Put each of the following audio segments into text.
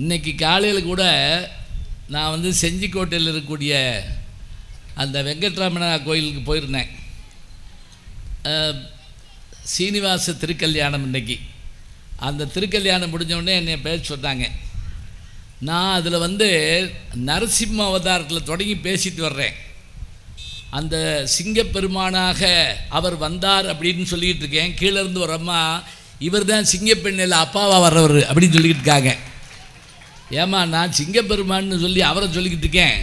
இன்னைக்கு காலையில் கூட நான் வந்து செஞ்சிக்கோட்டையில் இருக்கக்கூடிய அந்த வெங்கட்ராமணா கோயிலுக்கு போயிருந்தேன். சீனிவாச திருக்கல்யாணம் இன்னைக்கு. அந்த திருக்கல்யாணம் முடிஞ்சவுடனே என்னை பேச சொன்னாங்க. நான் அதில் வந்து நரசிம்ம அவதாரத்தில் தொடங்கி பேசிட்டு வர்றேன். அந்த சிங்கப்பெருமானாக அவர் வந்தார் அப்படின்னு சொல்லிக்கிட்டு இருக்கேன். கீழே இருந்து ஒரு அம்மா இவர் தான் சிங்கப்பெண்ணில் அப்பாவாக வர்றவர் அப்படின்னு சொல்லிக்கிட்டு இருக்காங்க. ஏம்மா நான் சிங்கப்பெருமான்னு சொல்லி அவரை சொல்லிக்கிட்டு இருக்கேன்.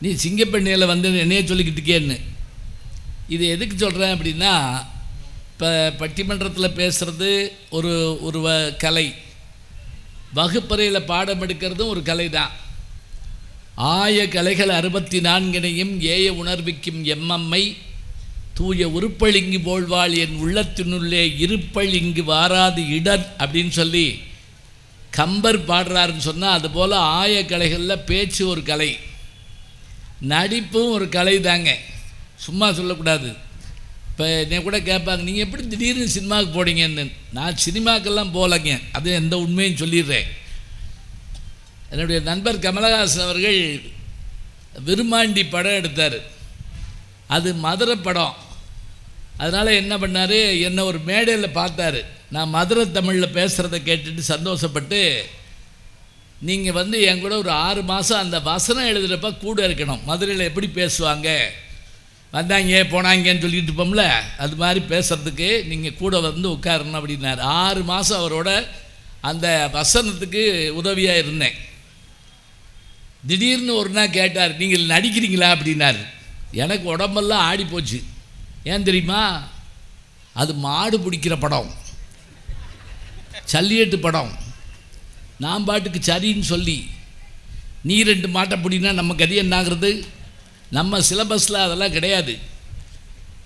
நீ சிங்கப்பெண்ணில் வந்து என்னையே சொல்லிக்கிட்டு இருக்கேன்னு. இது எதுக்கு சொல்கிறேன் அப்படின்னா இப்போ பட்டிமன்றத்தில் பேசுகிறது ஒரு ஒரு வ- கலை. வகுப்பறையில் பாடம் எடுக்கிறதும் ஒரு கலை தான் ஆய கலைகள் அறுபத்தி நான்கினையும் ஏய உணர்விக்கும் எம்மம்மை தூய உருப்பளிங்கு போழ்வாள் என் உள்ளத்தினுள்ளே இருப்பள் இங்கு வாராது இடர் அப்படின்னு சொல்லி கம்பர் பாடுறாருன்னு சொன்னால் அதுபோல் ஆய கலைகளில் பேச்சு ஒரு கலை. நடிப்பும் ஒரு கலை தாங்க. சும்மா சொல்லக்கூடாது. இப்போ என்னை கூட கேட்பாங்க நீங்கள் எப்படி திடீர்னு சினிமாவுக்கு போனீங்கன்னு? நான் சினிமாக்கெல்லாம் போகலைங்க அது எந்த உண்மையும் சொல்லிடுறேன். என்னுடைய நண்பர் கமலஹாசன் அவர்கள் விருமாண்டி படம் எடுத்தார். அது மதுரை படம். அதனால் என்ன பண்ணார்? என்னை ஒரு மேடையில் பார்த்தாரு. நான் மதுரை தமிழில் பேசுகிறத கேட்டுட்டு சந்தோஷப்பட்டு நீங்கள் வந்து என் கூட ஒரு ஆறு மாதம் அந்த வசனம் எழுதுகிறப்ப கூட இருக்கணும். மதுரையில் எப்படி பேசுவாங்க? வந்தாங்க போனாங்கன்னு சொல்லிட்டு இருப்போம்ல அது மாதிரி பேசுகிறதுக்கு நீங்கள் கூட வந்து உட்காரணும் அப்படின்னாரு. ஆறு மாதம் அவரோட அந்த வசனத்துக்கு உதவியாக இருந்தேன். திடீர்னு ஒரு நாள் கேட்டார் நீங்கள் நடிக்கிறீங்களா? அப்படின்னாரு. எனக்கு உடம்பெல்லாம் ஆடி போச்சு ஏன் தெரியுமா? அது மாடு பிடிக்கிற படம். சல்லியட்டு படம். நான் பாட்டுக்கு சரின்னு சொல்லி நீ ரெண்டு மாட்டை பிடினா நம்ம கதி என்னாகிறது? நம்ம சிலபஸில் அதெல்லாம் கிடையாது.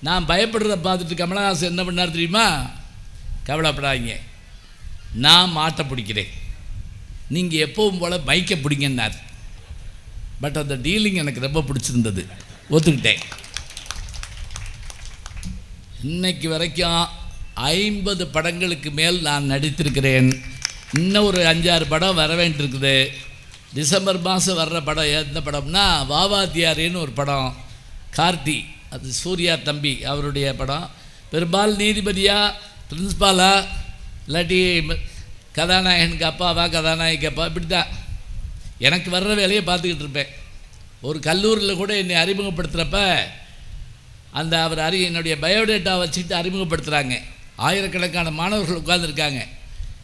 நான் பயப்படுறத பார்த்துட்டு கமலஹாசன் என்ன பண்ணார் தெரியுமா? கவலைப்படாதீங்க. நான் மாட்டை பிடிக்கிறேன். நீங்கள் எப்பவும் போல் பைக்கை பிடிங்கன்னார். பட் அந்த டீலிங் எனக்கு ரொம்ப பிடிச்சிருந்தது. ஒத்துக்கிட்டேன். இன்னைக்கு வரைக்கும் ஐம்பது படங்களுக்கு மேல் நான் நடித்திருக்கிறேன். இன்னும் ஒரு அஞ்சாறு படம் வர வேண்டியிருக்குது. டிசம்பர் மாதம் வர்ற படம் எந்த படம்னா வாவாத்தியாரின்னு ஒரு படம். கார்த்தி அது சூர்யா தம்பி அவருடைய படம். பெரும்பாலும் நீதிபதியாக பிரின்ஸ்பாலா இல்லாட்டி கதாநாயகனுக்கு அப்பாவா கதாநாயகி அப்பா இப்படி தான் எனக்கு வர்ற வேலையை பார்த்துக்கிட்டு இருப்பேன். ஒரு கல்லூரியில் கூட என்னை அறிமுகப்படுத்துகிறப்ப அந்த அவர் அறி என்னுடைய பயோடேட்டா வச்சுட்டு அறிமுகப்படுத்துகிறாங்க ஆயிரக்கணக்கான மாணவர்கள் உட்கார்ந்துருக்காங்க.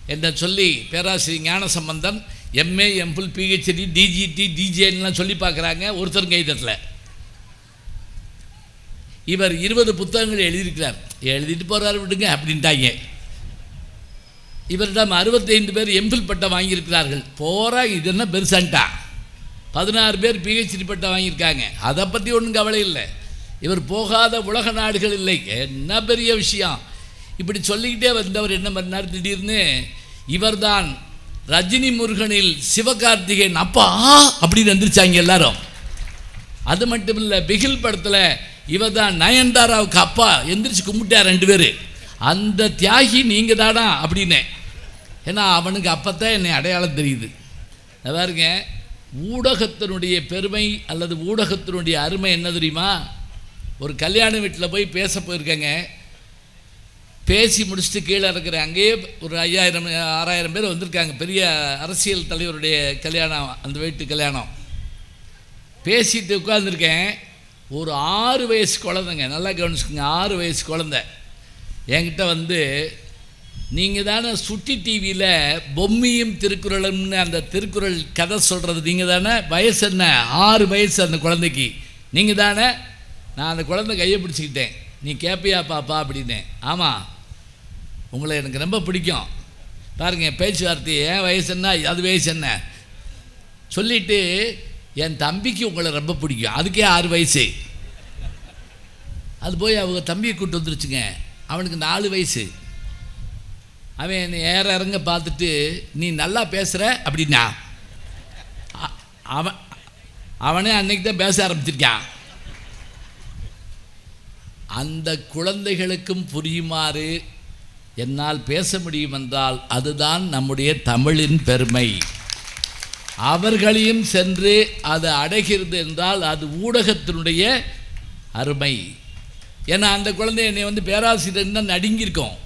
என்ற சொல்லி பேராசிரியர் Gnana Sambandam MA MPhil PhD டிஜிடி டிஜேன்லாம் சொல்லி பார்க்குறாங்க ஒருத்தர் கைதட்டில் இவர் இருபது புத்தகங்கள் எழுதியிருக்கிறார். எழுதிட்டு போகிறாரு விடுங்க அப்படின்ட்டாங்க. இவரிடம் அறுபத்தைந்து பேர் எம்பில் பட்டம் வாங்கியிருக்கிறார்கள். போகிறா இது என்ன பெருசான்ட்டா? பதினாறு பேர் பிஹெச்டி பட்டம் வாங்கியிருக்காங்க. அதை பற்றி ஒன்றும் கவலை இல்லை. இவர் போகாத உலக நாடுகள் இல்லை. என்ன பெரிய விஷயம்? இப்படி சொல்லிக்கிட்டே வந்தவர் என்ன பண்ணார்? திடீர்னு இவர்தான் ரஜினி முருகனில் சிவகார்த்திகேயன். அப்பா அப்படின்னு வந்துருச்சாங்க எல்லாரும். அது மட்டும் இல்லை பிகில் படத்தில் இவர் தான் நயன்தாராவுக்கு அப்பா எந்திரிச்சு கும்பிட்டார் ரெண்டு பேர். அந்த தியாகி நீங்கள் தானா? அப்படின்னே. ஏன்னா அவனுக்கு அப்பத்தான் என்னை அடையாளம் தெரியுது. பாருங்க ஊடகத்தினுடைய பெருமை அல்லது ஊடகத்தினுடைய அருமை என்ன தெரியுமா? ஒரு கல்யாண வீட்டில் போய் பேச போயிருக்கேங்க. பேசி முடிச்சுட்டு கீழே இருக்கிற அங்கேயே ஒரு ஐயாயிரம் ஆறாயிரம் பேர் வந்திருக்காங்க. பெரிய அரசியல் தலைவருடைய கல்யாணம் அந்த வீட்டு கல்யாணம். பேசிட்டு உட்காந்துருக்கேன் ஒரு ஆறு வயசு குழந்தைங்க நல்லா கவனிச்சுக்கோங்க ஆறு வயசு குழந்தை. என்கிட்ட வந்து நீங்கள் தானே சுட்டி டிவியில் பொம்மியும் திருக்குறளும்னு அந்த திருக்குறள் கதை சொல்கிறது நீங்கள் தானே? வயசு என்ன? ஆறு வயசு அந்த குழந்தைக்கு. நீங்கள் தானே? நான் அந்த குழந்தை கையை பிடிச்சிக்கிட்டேன். நீ கேட்பியா பாப்பா? அப்படின்னேன். ஆமாம் உங்களை எனக்கு ரொம்ப பிடிக்கும். பாருங்க பேச்சுவார்த்தை என் வயசு என்ன அது வயசு என்ன? சொல்லிட்டு என் தம்பிக்கு உங்களை ரொம்ப பிடிக்கும். அதுக்கே ஆறு வயசு. அது போய் அவங்க தம்பியை கூப்பிட்டு வந்துருச்சுங்க. அவனுக்கு நாலு வயசு. அவன் என்னை ஏற இறங்க பார்த்துட்டு நீ நல்லா பேசுகிற அப்படின்னா அவன் அவனே அன்னைக்கு தான் பேச ஆரம்பிச்சிருக்கான். அந்த குழந்தைகளுக்கும் புரியுமாறு என்னால் பேச முடியும் என்றால் அதுதான் நம்முடைய தமிழின் பெருமை. அவர்களையும் சென்று அது அடைகிறது என்றால் அது ஊடகத்தினுடைய அருமை. ஏன்னா அந்த குழந்தை என்னை வந்து பேராசிரியர் தான் நடுங்கியிருக்கோம்.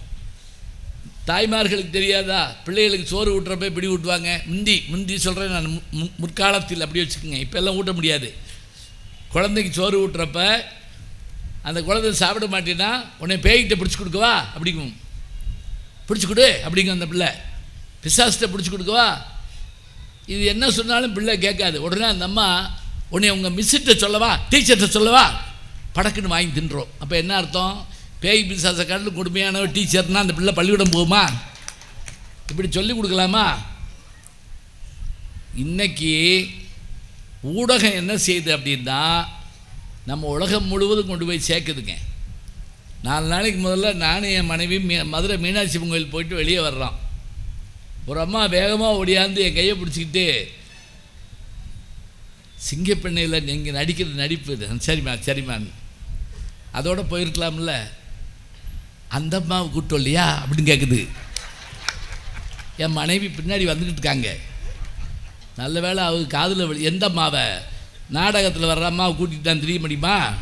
தாய்மார்களுக்கு தெரியாதா? பிள்ளைகளுக்கு சோறு ஊட்டுறப்ப இப்படி ஊட்டுவாங்க? முந்தி முந்தி சொல்கிறேன் நான். மு- முற்காலத்தில் அப்படி வச்சுக்கோங்க. இப்போல்லாம் ஊட்ட முடியாது. குழந்தைக்கு சோறு ஊட்டுறப்ப அந்த குழந்தை சாப்பிட மாட்டேன்னா உன்னை பேய்கிட்ட பிடிச்சி கொடுக்கவா? அப்படிங்கும் பிடிச்சி கொடு அப்படிங்க அந்த பிள்ளை. பிசாசிட்ட பிடிச்சி கொடுக்கவா இது என்ன சொன்னாலும் பிள்ளை கேட்காது. உடனே அந்த அம்மா உன்னை உங்கள் மிஸ்ஸிட்ட சொல்லவா? டீச்சர்கிட்ட சொல்லவா? படக்குன்னு வாங்கி தின்றோம். அப்போ என்ன அர்த்தம்? பேய் பிசாசை கடலும் கொடுமையான டீச்சர்னா அந்த பிள்ளை பள்ளிக்கூடம் போகுமா? இப்படி சொல்லி கொடுக்கலாமா? இன்னைக்கு ஊடகம் என்ன செய்யுது அப்படின்னா நம்ம உலகம் முழுவதும் கொண்டு போய் சேர்க்குதுங்க. நாலு நாளைக்கு முதல்ல நானும் என் மனைவி மீ மதுரை மீனாட்சி அம்மன் கோயில் போயிட்டு வெளியே வர்றோம். ஒரு அம்மா வேகமாக ஓடியாந்து என் கையை பிடிச்சிக்கிட்டு சிங்கப்பெண்ணையில் நீங்கள் நடிக்கிற நடிப்பு இது. சரிம்மா சரிம்மா. அதோடு போயிருக்கலாம்ல. அந்த அம்மாவை கூட்டம் இல்லையா அப்படின்னு கேட்குது என் மனைவி பின்னாடி வந்துக்கிட்டு இருக்காங்க. நல்ல வேளை அவங்க காதில் எந்த அம்மாவை? நாடகத்தில் வர்ற அம்மாவை கூட்டிகிட்டு தான் தெரிய முடியுமா?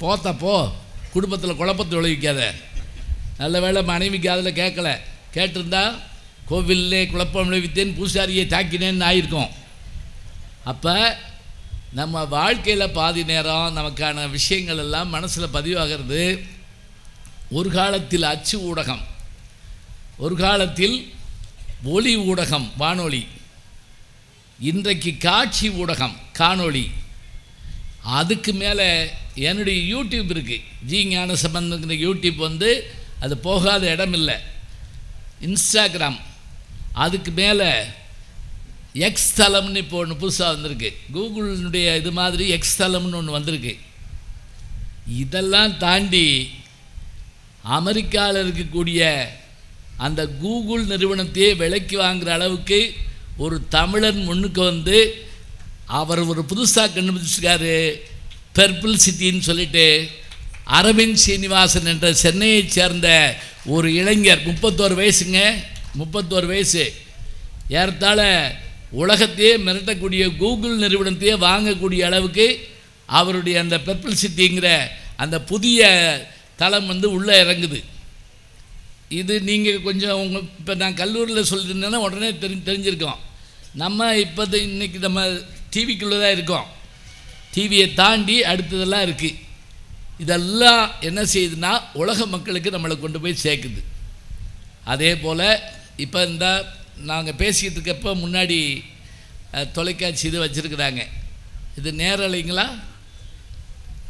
போத்தா போ. குடும்பத்தில் குழப்பத்தை விளைவிக்காத. நல்ல வேளை மனைவிக்கு அதில் கேட்கல கேட்டிருந்தா கோவிலே குழப்பம் விளைவித்தேன் பூசாரியை தாக்கினேன்னு ஆயிருக்கும். அப்போ நம்ம வாழ்க்கையில் பாதி நேரம் நமக்கான விஷயங்கள் எல்லாம் மனசில் பதிவாகிறது. ஒரு காலத்தில் அச்சு ஊடகம். ஒரு காலத்தில் ஒளி ஊடகம் வானொலி. இன்றைக்கு காட்சி ஊடகம் காணொளி. அதுக்கு மேலே என்னுடைய யூடியூப் இருக்குது ஜி ஞான சம்பந்தங்கிற யூடியூப் வந்து அது போகாத இடம் இல்லை. இன்ஸ்டாகிராம் அதுக்கு மேலே எக்ஸ் தலம்னு இப்போ ஒன்று புதுசாக வந்திருக்கு. கூகுளினுடைய இது மாதிரி எக்ஸ் தலம்னு ஒன்று வந்திருக்கு. இதெல்லாம் தாண்டி அமெரிக்காவில் இருக்கக்கூடிய அந்த கூகுள் நிறுவனத்தையே விலைக்கு வாங்குகிற அளவுக்கு ஒரு தமிழன் முன்னுக்கு வந்து அவர் ஒரு புதுசாக கண்டுபிடிச்சிருக்காரு. பெர்பிள் சிட்டின்னு சொல்லிட்டு அரவிந்த் சீனிவாசன் என்ற சென்னையைச் சேர்ந்த ஒரு இளைஞர் முப்பத்தோரு வயசுங்க முப்பத்தோரு வயசு. ஏறத்தாழ உலகத்தையே மிரட்டக்கூடிய கூகுள் நிறுவனத்தையே வாங்கக்கூடிய அளவுக்கு அவருடைய அந்த பெர்பிள் சிட்டிங்கிற அந்த புதிய தளம் வந்து உள்ளே இறங்குது. இது நீங்கள் கொஞ்சம் உங்கள் இப்போ நான் கல்லூரியில் சொல்லியிருந்தேன்னா உடனே தெரி தெரிஞ்சிருக்கோம். நம்ம இப்போ இன்னைக்கு நம்ம டிவிக்குள்ளே தான் இருக்கோம். டிவியை தாண்டி அடுத்ததெல்லாம் இருக்குது இதெல்லாம் என்ன செய்யுதுன்னா உலக மக்களுக்கு நம்மளை கொண்டு போய் சேர்க்குது. அதே போல் இப்போ இந்த நாங்கள் பேசிக்கிட்டு இருக்கப்போ முன்னாடி தொலைக்காட்சி இது வச்சுருக்குறாங்க. இது நேரலைங்களா?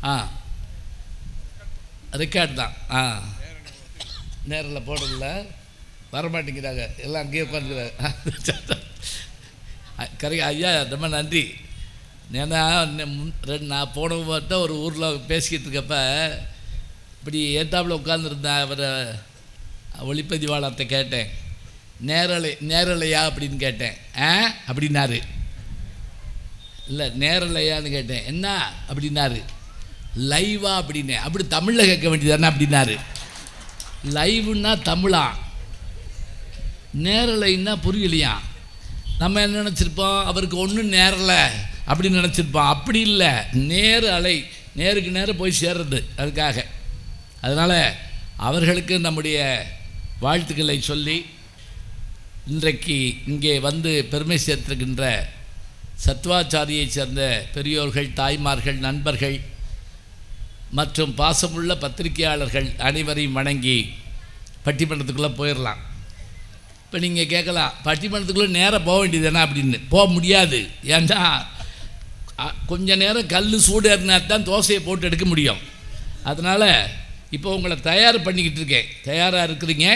ஆ. ரெக்கார்ட் தான். ஆ. நேரில் போடுறதில்ல வரமாட்டேங்கிறாங்க. எல்லாம் அங்கேயே உட்காந்துக்கிறாங்க கரெக்ட் ஐயா ரொம்ப நன்றி. ஏன்னா முன்- ரெண்டு நான் போன மட்டும் ஒரு ஊரில் பேசிக்கிட்டு இருக்கப்ப இப்படி ஏத்தாப்பில் உட்காந்துருந்தேன் அவரை ஒளிப்பதிவாளர்கிட்ட கேட்டேன். நேரலை நேரலையா அப்படின்னு கேட்டேன். ஆ? அப்படின்னாரு. இல்லை நேரலையான்னு கேட்டேன். என்ன? அப்படின்னாரு. லைவா அப்படின்னு. அப்படி தமிழில் கேட்க வேண்டியதானே அப்படின்னாரு. லைவுன்னா தமிழா? நேரலைன்னா புரியலையா? நம்ம என்ன நினச்சிருப்போம்? அவருக்கு ஒன்றும் நேரல. அப்படின்னு நினச்சிருப்போம். அப்படி இல்லை. நேரு அலை நேருக்கு நேரம் போய் சேர்றது அதுக்காக. அதனால் அவர்களுக்கு நம்முடைய வாழ்த்துக்களை சொல்லி இன்றைக்கு இங்கே வந்து பெருமை சேர்த்திருக்கின்ற சத்வாச்சாரியைச் சேர்ந்த பெரியோர்கள் தாய்மார்கள் நண்பர்கள் மற்றும் பாசமுள்ள பத்திரிகையாளர்கள் அனைவரையும் வணங்கி பட்டிமன்றத்துக்குள்ளே போயிடலாம் இப்போ நீங்கள் கேட்கலாம் பட்டிமன்றத்துக்குள்ளே நேராக போக வேண்டியது என்ன அப்படின்னு? போக முடியாது. ஏன்னா கொஞ்ச நேரம் கல் சூடு ஏறினா தான் தோசையை போட்டு எடுக்க முடியும். அதனால் இப்போ உங்களை தயார் பண்ணிக்கிட்டு இருக்கேன். தயாராக இருக்கிறீங்க.